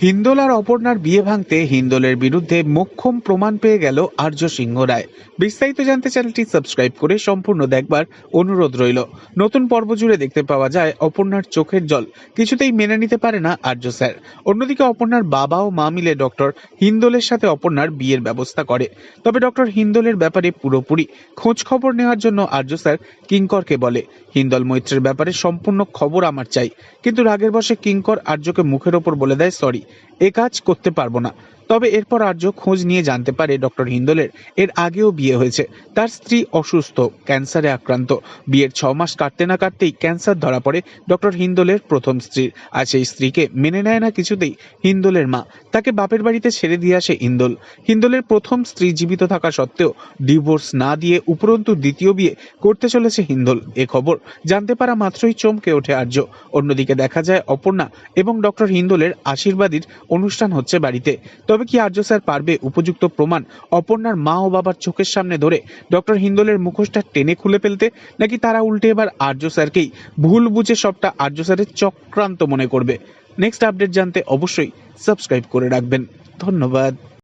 হিন্দোল আর অপর্ণার বিয়ে ভাঙতে হিন্দোলের বিরুদ্ধে মোক্ষম প্রমাণ পেয়ে গেল আর্য সিংহ রায়। বিস্তারিত জানতে চ্যানেলটি সাবস্ক্রাইব করে সম্পূর্ণ দেখবার অনুরোধ রইল। নতুন পর্ব জুড়ে দেখতে পাওয়া যায় অপর্ণার চোখের জল। কিছুতেই মেনে নিতে পারে না আর্য স্যার। অন্যদিকে অপর্ণার বাবা ও মা মিলে ডক্টর হিন্দোলের সাথে অপর্ণার বিয়ের ব্যবস্থা করে। তবে ডক্টর হিন্দোলের ব্যাপারে পুরোপুরি খোঁজ খবর নেওয়ার জন্য আর্য স্যার কিঙ্করকে বলে, হিন্দল মৈত্রের ব্যাপারে সম্পূর্ণ খবর আমার চাই। কিন্তু রাগের বসে কিঙ্কর আর্যকে মুখের ওপর বলে দেয়, সরি। এ কাজ করতে পারব না। তবে এরপর আর্য খোঁজ নিয়ে জানতে পারে ডক্টর হিন্দলের এর আগেও বিয়ে হয়েছে। তার স্ত্রী অসুস্থ, ক্যান্সারে আক্রান্ত। বিয়ের ছ মাস কাটতে না কাটতেই ক্যান্সার ধরা পড়ে ডক্টর হিন্দলের প্রথম স্ত্রীর আর সেই স্ত্রীকে মেনে নেয় না কিছুতেই হিন্দলের মা। তাকে বাপের বাড়িতে ছেড়ে দিয়ে আসে হিন্দল। হিন্দলের প্রথম স্ত্রী জীবিত থাকা সত্ত্বেও ডিভোর্স না দিয়ে উপরন্তু দ্বিতীয় বিয়ে করতে চলেছে হিন্দল। এ খবর জানতে পারা মাত্রই চমকে ওঠে আর্য। অন্যদিকে দেখা যায় অপর্ণা এবং ডক্টর হিন্দলের আশীর্বাদীর অনুষ্ঠান হচ্ছে বাড়িতে। তবে কি আর্য স্যার পারবে উপযুক্ত প্রমাণ অপর্ণার মা ও বাবার চোখের সামনে ধরে ডক্টর হিন্দলের মুখোশটা টেনে খুলে ফেলতে নাকি তারা উল্টে এবার আর্য স্যারকেই ভুল বুঝে সবটা আর্য স্যারের চক্রান্ত মনে করবে? নেক্সট আপডেট জানতে অবশ্যই সাবস্ক্রাইব করে রাখবেন। ধন্যবাদ।